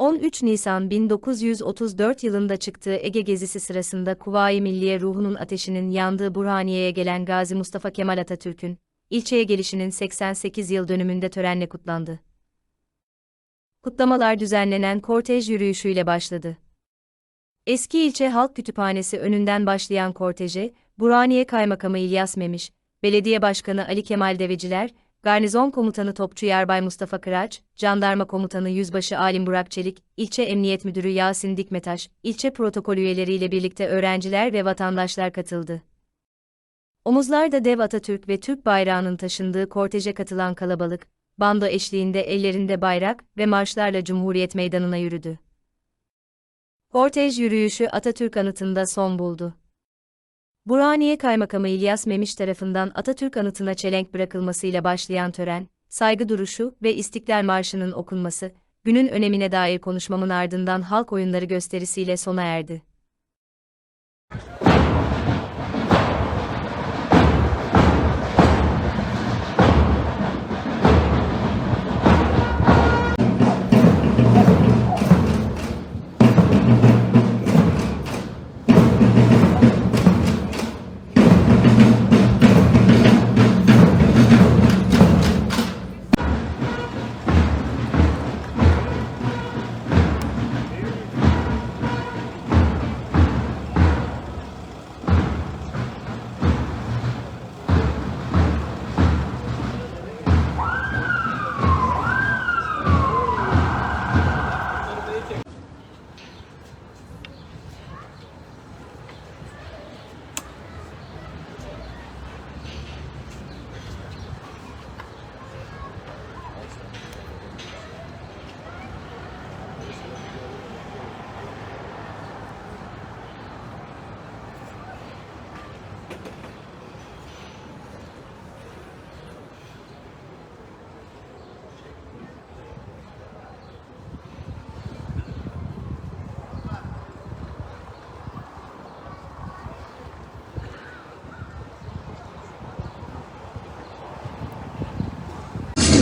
13 Nisan 1934 yılında çıktığı Ege gezisi sırasında Kuvayi Milliye ruhunun ateşinin yandığı Burhaniye'ye gelen Gazi Mustafa Kemal Atatürk'ün, ilçeye gelişinin 88 yıl dönümünde törenle kutlandı. Kutlamalar düzenlenen kortej yürüyüşüyle başladı. Eski ilçe halk kütüphanesi önünden başlayan korteje, Burhaniye Kaymakamı İlyas Memiş, Belediye Başkanı Ali Kemal Deveciler, Garnizon Komutanı Topçu Yarbay Mustafa Kıraç, Jandarma Komutanı Yüzbaşı Alim Burak Çelik, İlçe Emniyet Müdürü Yasin Dikmetaş, ilçe protokol üyeleriyle birlikte öğrenciler ve vatandaşlar katıldı. Omuzlarda dev Atatürk ve Türk bayrağının taşındığı korteje katılan kalabalık, bando eşliğinde ellerinde bayrak ve marşlarla Cumhuriyet Meydanı'na yürüdü. Kortej yürüyüşü Atatürk anıtında son buldu. Burhaniye Kaymakamı İlyas Memiş tarafından Atatürk anıtına çelenk bırakılmasıyla başlayan tören, saygı duruşu ve İstiklal Marşı'nın okunması, günün önemine dair konuşmamın ardından halk oyunları gösterisiyle sona erdi.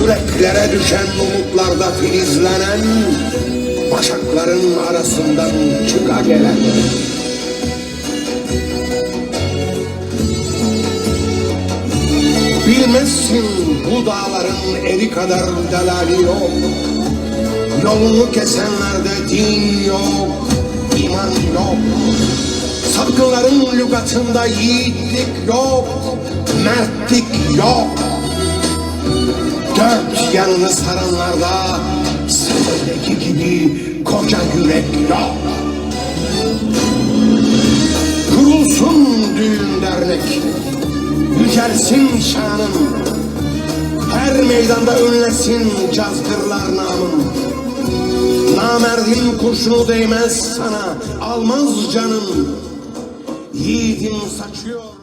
Yüreklere düşen umutlarda filizlenen Başakların arasından çıka gelen. Bilmezsin bu dağların eri kadar delali yok. Yolunu kesenlerde din yok, iman yok. Sapkınların lügatında yiğitlik yok, mertlik yok Dört yanını saranlarda sendeki gibi koca yürek yok. Kurulsun düğün dernek, yücelsin şanın. Her meydanda önlesin cazgırlar namın. Namerdin kurşunu değmez sana, almaz canın. Yiğidin saçıyor.